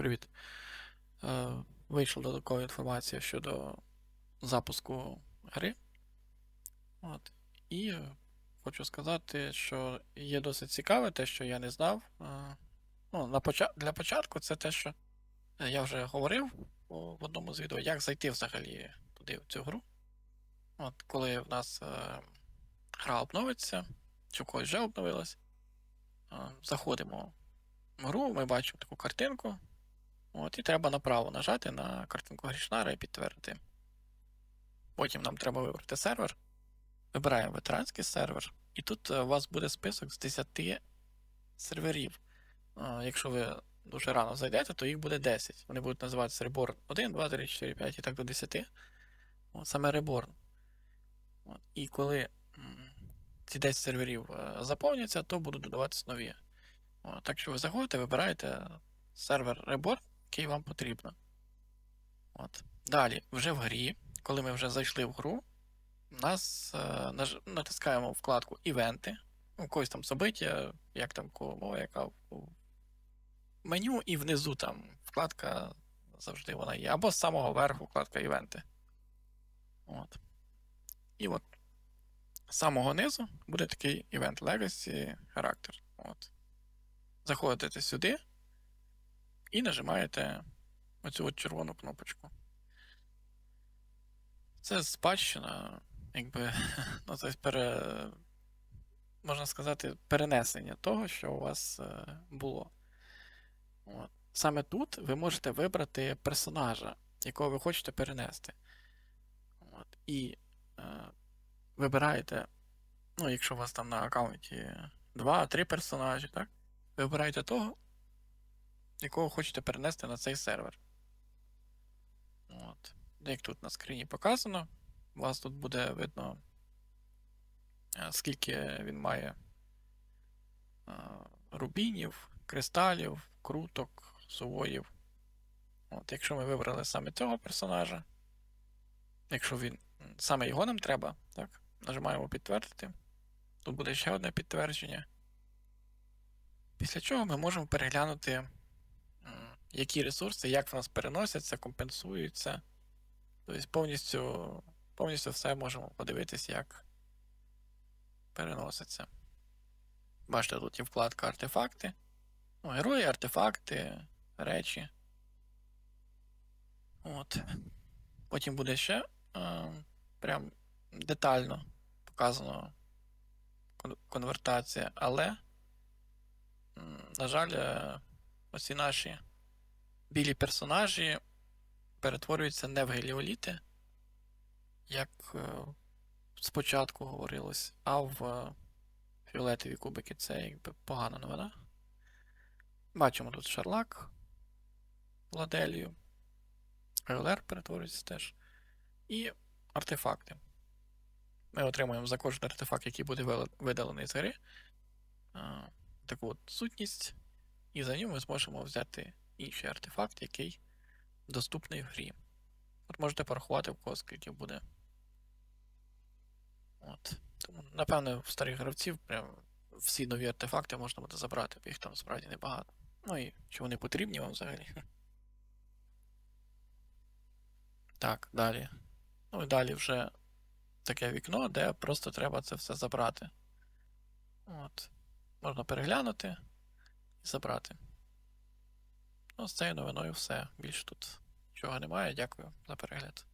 Привіт. Е, вийшла додаткова інформація щодо запуску гри. От. І хочу сказати, що є досить цікаве те, що я не знав. Е, ну, на поча... Для початку це те, що е, я вже говорив в одному з відео, як зайти взагалі туди, в цю гру. От, коли в нас гра обновиться, чи когось вже обновилась, заходимо в гру, ми бачимо таку картинку. От, і треба направо нажати на картинку Грішнара і підтвердити. Потім нам треба вибрати сервер. Вибираємо ветеранський сервер, і тут е, у вас буде список з 10 серверів. Е, Якщо ви дуже рано зайдете, то їх буде 10. Вони будуть називатися Reborn 1, 2, 3, 4, 5 і так до 10. От, саме Reborn. От, і коли ці 10 серверів е, заповняться, то будуть додаватися нові. От, так що ви заходите, вибираєте сервер Reborn, який вам потрібно. От. Далі, вже в грі, коли ми вже зайшли в гру, нас е, натискаємо вкладку Івенти, у когось там собиття, як там кого мова, яка в меню, і внизу там вкладка завжди вона є. Або з самого верху вкладка Івенти. От. І от з самого низу буде такий Event Legacy характер. От. Заходите сюди і нажимаєте оцю от червону кнопочку. Це спадщина, якби, ну, тобто пере, можна сказати, перенесення того, що у вас е, було. От. Саме тут ви можете вибрати персонажа, якого ви хочете перенести. От. І е, вибираєте, ну, якщо у вас там на аккаунті 2-3 персонажі, так? Вибираєте того, якого хочете перенести на цей сервер. От. Як тут на скріні показано, у вас тут буде видно, е, скільки він має е, рубінів, кристалів, круток, сувоїв. От, якщо ми вибрали саме цього персонажа, якщо він саме його нам треба, так, нажимаємо підтвердити. Тут буде ще одне підтвердження. Після чого ми можемо переглянути, які ресурси, як в нас переносяться, компенсуються. Тобто повністю, повністю все можемо подивитись, як переноситься. Бачите, тут є вкладка артефакти. Ну, герої, артефакти, речі. От. Потім буде ще е, прям детально показано конвертація, але, на жаль, е, оці наші білі персонажі перетворюються не в геліоліти, як е, спочатку говорилось, а в е, фіолетові кубики. Це якби погана новина. Бачимо тут Шарлак, Ладелію, РЛР перетворюється теж. І артефакти. Ми отримуємо за кожен артефакт, який буде видалений з гри, таку от сутність, і за ним ми зможемо взяти інший артефакт, який доступний в грі. От можете порахувати, в кого скільки буде. От. Тому, напевно, в старих гравців прям всі нові артефакти можна буде забрати, бо їх там справді небагато. Ну і чи вони потрібні вам взагалі? Так, далі. Ну і далі вже таке вікно, де просто треба це все забрати. От. Можна переглянути і забрати. Ну, з цією новиною все. Більше тут нічого немає. Дякую за перегляд.